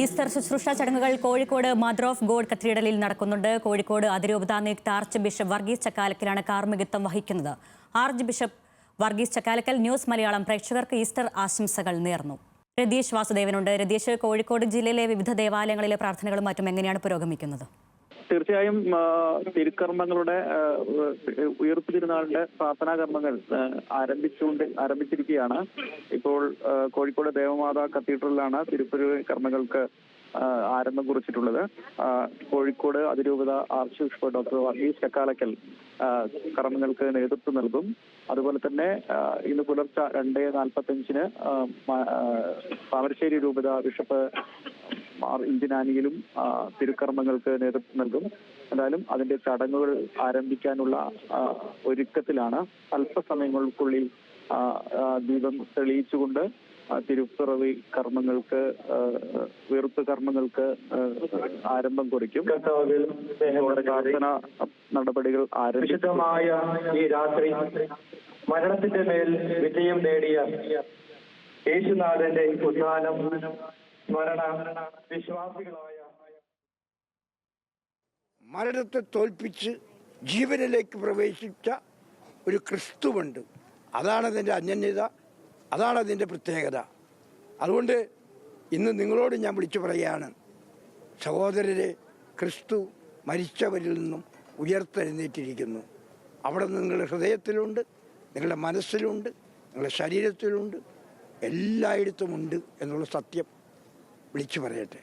Easter ശുശ്രൂഷ ചടങ്ങുകൾ Kozhikode mother of God കത്തീഡ്രലിൽ നടക്കുന്നുണ്ട്. കോഴിക്കോട് അതിരൂപതാ നിയുക്ത ആർച്ച് ബിഷപ്പ് വർഗീസ് ചക്കാലക്കലാണ് കാർമ്മികത്വം വഹിക്കുന്നത്. Archbishop Varghese Chakkalakkal news Malayalam പ്രേക്ഷകർക്ക് ഈസ്റ്റർ ആശംസകൾ നേർന്നു. രതീഷ് വാസുദേവനുണ്ട്. രതീഷ് കോഴിക്കോട് ജില്ലയിലെ വിവിധ ദേവാലയങ്ങളിലെ പ്രാർത്ഥനകളും മറ്റും എങ്ങനെയാണ് പുരോഗമിക്കുന്നത്? തീർച്ചയായും തിരുക്കർമ്മങ്ങളുടെ ഉയർപ്പ് തിരുനാളിന്റെ പ്രാർത്ഥനാ കർമ്മങ്ങൾ ആരംഭിച്ചുകൊണ്ട് ആരംഭിച്ചിരിക്കുകയാണ്. ഇപ്പോൾ കോഴിക്കോട് ദേവമാതാ കത്തീഡ്രലിലാണ് തിരുപ്പതി കർമ്മങ്ങൾക്ക് ആരംഭം കുറിച്ചിട്ടുള്ളത്. കോഴിക്കോട് അതിരൂപത archbishop doctor Varghese Chakkalakkal കർമ്മങ്ങൾക്ക് നേതൃത്വം നൽകും. അതുപോലെ തന്നെ ഇന്ന് പുലർച്ചെ രണ്ട് നാൽപ്പത്തി അഞ്ചിന് താമരശ്ശേരി രൂപത ബിഷപ്പ് മാർ ഇന്ത്യൻ ആനിയിലും തിരുക്കർമ്മങ്ങൾക്ക് നേതൃത്വം നൽകും. എന്തായാലും അതിന്റെ ചടങ്ങുകൾ ആരംഭിക്കാനുള്ള ഒരുക്കത്തിലാണ് അല്പസമയങ്ങൾക്കുള്ളിൽ ദീപം തെളിയിച്ചുകൊണ്ട് തിരുപ്പിറവി കർമ്മങ്ങൾക്ക് വെറുപ്പ് വീർപ്പ് കർമ്മങ്ങൾക്ക് ആരംഭം കുറിക്കും. പ്രാർത്ഥന നടപടികൾ ആരംഭിച്ചമായ ഈ രാത്രി മരണത്തിന്റെ മേൽ വിജയം നേടിയ യേശുനാഥന്റെ ഉദ്ധാനം സ്മരണ വിശ്വാസികളായ മരണത്തെ തോൽപ്പിച്ച് ജീവനിലേക്ക് പ്രവേശിച്ച ഒരു ക്രിസ്തുവുണ്ട്. അതാണ് അതിന്റെ അന്യന്യത അതാണ് അതിന്റെ പ്രത്യേകത. അതുകൊണ്ട് ഇന്ന് നിങ്ങളോട് ഞാൻ വിളിച്ചു പറയുകയാണ് സഹോദരരെ ക്രിസ്തു മരിച്ചവരിൽ നിന്നും ഉയർത്തെഴുന്നേറ്റിരിക്കുന്നു. അവിടെ നിങ്ങളുടെ ഹൃദയത്തിലുണ്ട് നിങ്ങളുടെ മനസ്സിലുണ്ട് നിങ്ങളുടെ ശരീരത്തിലുണ്ട് എല്ലായിടത്തുമുണ്ട് എന്നുള്ള സത്യം വിളിച്ചു പറയട്ടെ.